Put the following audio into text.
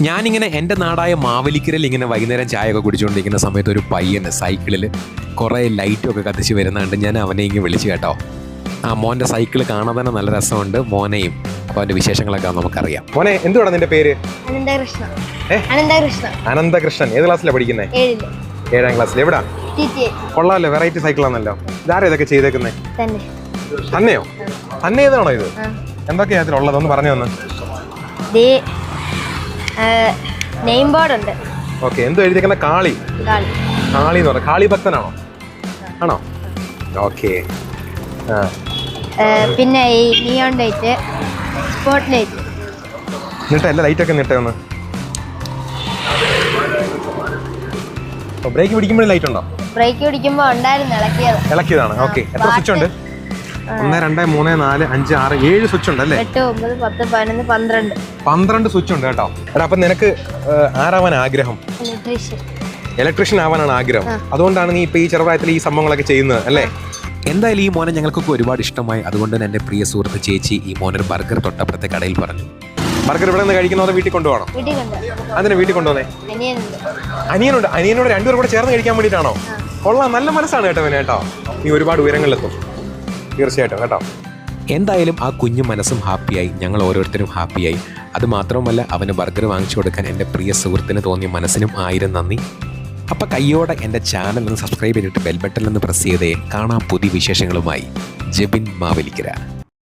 ഞാനിങ്ങനെ എന്റെ നാടായ മാവലിക്കരയിൽ ഇങ്ങനെ വൈകുന്നേരം ചായ ഒക്കെ കുടിച്ചുകൊണ്ടിരിക്കുന്ന സമയത്ത് ഒരു പയ്യന് സൈക്കിളിൽ കുറേ ലൈറ്റും ഒക്കെ കത്തിച്ച് വരുന്നുണ്ട് ഞാൻ അവനെ ഇങ്ങനെ വിളിച്ചു കേട്ടോ. ആ മോന്റെ സൈക്കിൾ കാണാൻ തന്നെ നല്ല രസമുണ്ട്. മോനെയും അപ്പോൾ അവന്റെ വിശേഷങ്ങളൊക്കെ നമുക്കറിയാം. മോനെ എന്തുവാണ് നിന്റെ പേര്? അനന്തകൃഷ്ണ ഏ? അനന്തകൃഷ്ണ അനന്തകൃഷ്ണൻ. ഏത് ക്ലാസ്സിലാണ് പഠിക്കുന്നത് ഏഴിൽ. ഏഴാം ക്ലാസ്സിൽ എവിടാ? ടി ടി കൊള്ളാമല്ലോ. വെറൈറ്റി സൈക്കിളാണല്ലോ. ഇതാരാ ഇതൊക്കെ ചെയ്തേക്കുന്നത് തന്നെ. തന്നെയോ? തന്നെ ഏതാണോ ഇത്. എന്തൊക്കെയാ അതിലുള്ളത് ഒന്ന് പറഞ്ഞു തന്നെ. നെയിം ബോർഡ് ഉണ്ട്. ഓക്കെ എന്തോ എഴുതിയേക്കുന്ന കാളി. കാളി. എന്ന് പറഞ്ഞ കാളി ഭക്തനാണോ? ആണോ? ഓക്കെ പിന്നെ ഈ നിയോൺ ലൈറ്റ് സ്പോട്ട് ലൈറ്റ് നിട്ട എല്ലാ ലൈറ്റൊക്കെ നിട്ടേ ഒന്ന്. ബ്രേക്ക് പിടിക്കുമ്പോഴും ലൈറ്റ് ഉണ്ടോ? ബ്രേക്ക് പിടിക്കുമ്പോൾ ഉണ്ടായിരുന്നു ഇളക്കിയത്. ഇളക്കിയതാണ്. ഓക്കെ എത്ര സ്വിച്ച് ഉണ്ട്? ഒന്ന് രണ്ട് മൂന്ന് നാല് അഞ്ച് ആറ് ഏഴ് സ്വിച്ച് ഉണ്ട് അല്ലേ? എട്ട് ഒമ്പത് പത്ത് പതിനൊന്ന് പന്ത്രണ്ട്. പന്ത്രണ്ട് സ്വിച്ച് ഉണ്ട് കേട്ടോ. എടാ അപ്പം നിനക്ക് ആരാവാൻ ആഗ്രഹം? ഇലക്ട്രീഷ്യൻ ആവാനാണ് ആഗ്രഹം. അതുകൊണ്ടാണ് നീ ഇപ്പൊ ഈ ചെറുപ്രായത്തിൽ ഈ സംഭവങ്ങളൊക്കെ ചെയ്യുന്നത് അല്ലേ? എന്തായാലും ഈ മോനെ ഞങ്ങൾക്കൊക്കെ ഒരുപാട് ഇഷ്ടമായി. അതുകൊണ്ട് തന്നെ എന്റെ പ്രിയ സുഹൃത്ത് ചേച്ചി ഈ മോനൊരു ബർഗർ തൊട്ടപ്പുറത്തെ കടയിൽ പറഞ്ഞു. ബർഗർ ഇവിടെ നിന്ന് കഴിക്കുന്നതോ വീട്ടിൽ കൊണ്ടുപോകണം? അതിന് അതിനെ വീട്ടിൽ കൊണ്ടുപോകുന്നേ? അനിയനുണ്ട്. അനിയനുണ്ട് അനിയനോട് രണ്ടുപേരും കൂടെ ചേർന്ന് കഴിക്കാൻ വേണ്ടിയിട്ടാണോ? കൊള്ളാം നല്ല മനസ്സാണ് കേട്ടോ ഇവനെ കേട്ടോ. നീ ഒരുപാട് ഉയരങ്ങളിലെത്തും. തീർച്ചയായിട്ടും കേട്ടോ. എന്തായാലും ആ കുഞ്ഞു മനസ്സും ഹാപ്പിയായി. ഞങ്ങൾ ഓരോരുത്തരും ഹാപ്പിയായി. അത് മാത്രമല്ല അവന് ബർഗർ വാങ്ങിച്ചു കൊടുക്കാൻ എന്റെ പ്രിയ സുഹൃത്തിന് തോന്നിയ മനസ്സിനും ആയിരം നന്ദി. അപ്പം കയ്യോടെ എന്റെ ചാനൽ ഒന്ന് സബ്സ്ക്രൈബ് ചെയ്തിട്ട് ബെൽ ബട്ടൺ ഒന്ന് പ്രസ് ചെയ്തേ. കാണാം പുതിയ വിശേഷങ്ങളുമായി. ജെബിൻ മാവലിക്കര.